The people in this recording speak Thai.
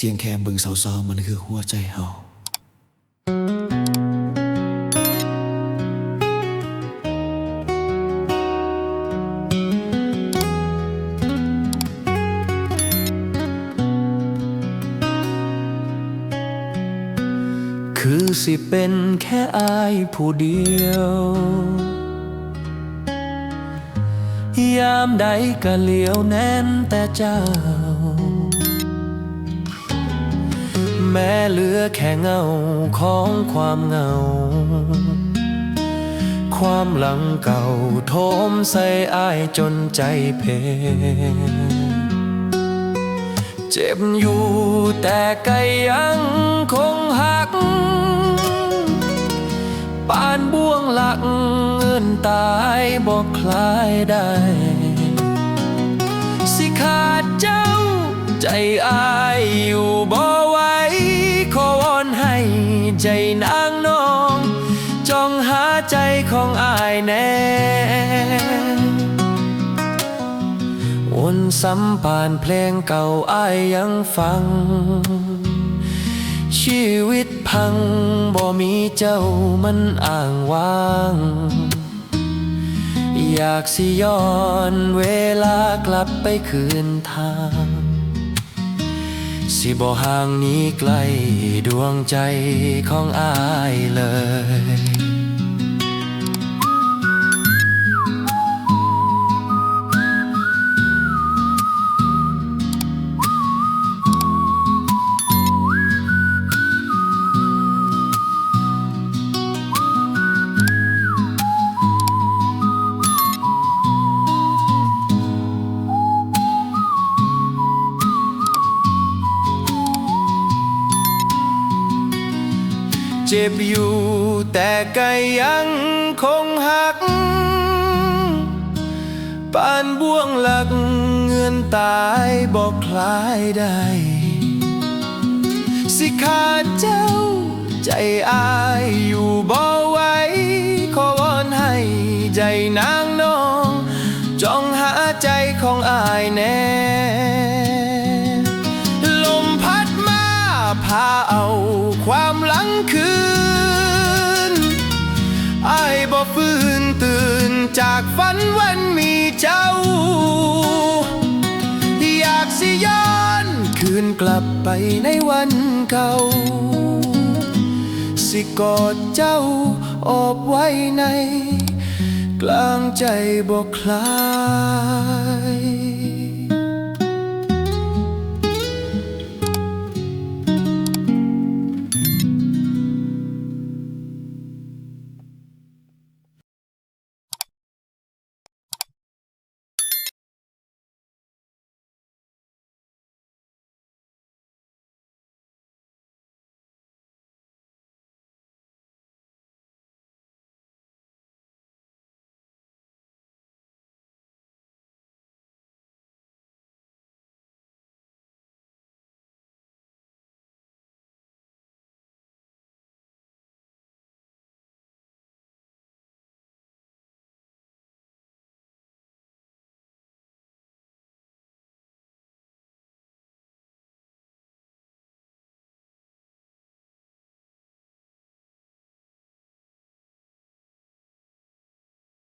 เสียงแค่เบิ่งเศร้าๆมันคือหัวใจเฮาคือสิเป็นแค่อายผู้เดียว ยามใดก็เลียวแน่นแต่เจ้า แม้เหลือแค่เงาของความเหงา ความหลังเก่าโทมใส่อายจนใจเพ เจ็บอยู่แต่ก็ยังคงหัก ปานบ่วงหลักเงินตายบอกคลายได้ สิขาดเจ้าใจอาย ใจของอายแน่วนซ้ำผ่านเพลงเก่าอายยังฟัง ชีวิตพังบ่มีเจ้ามันอ่างว่าง อยากสิย้อนเวลากลับไปคืนทาง สิบ่ห่างนี้ไกลดวงใจของอายเลย เจ็บอยู่แต่ก็ยังคงหัก ปานบ่วงหลักเงินตายบอกคลายได้ สิขาดเจ้าใจอายอยู่บ่ไหวขอวอนให้ใจนางน้อง จองหาใจของอายแน่ ความหลังคืนอายบ่ฟื้นตื่นจากฝันวันมีเจ้า อยากสิย้อนคืนกลับไปในวันเก่า สิกอดเจ้าอบไว้ใน กลางใจบอกคลาย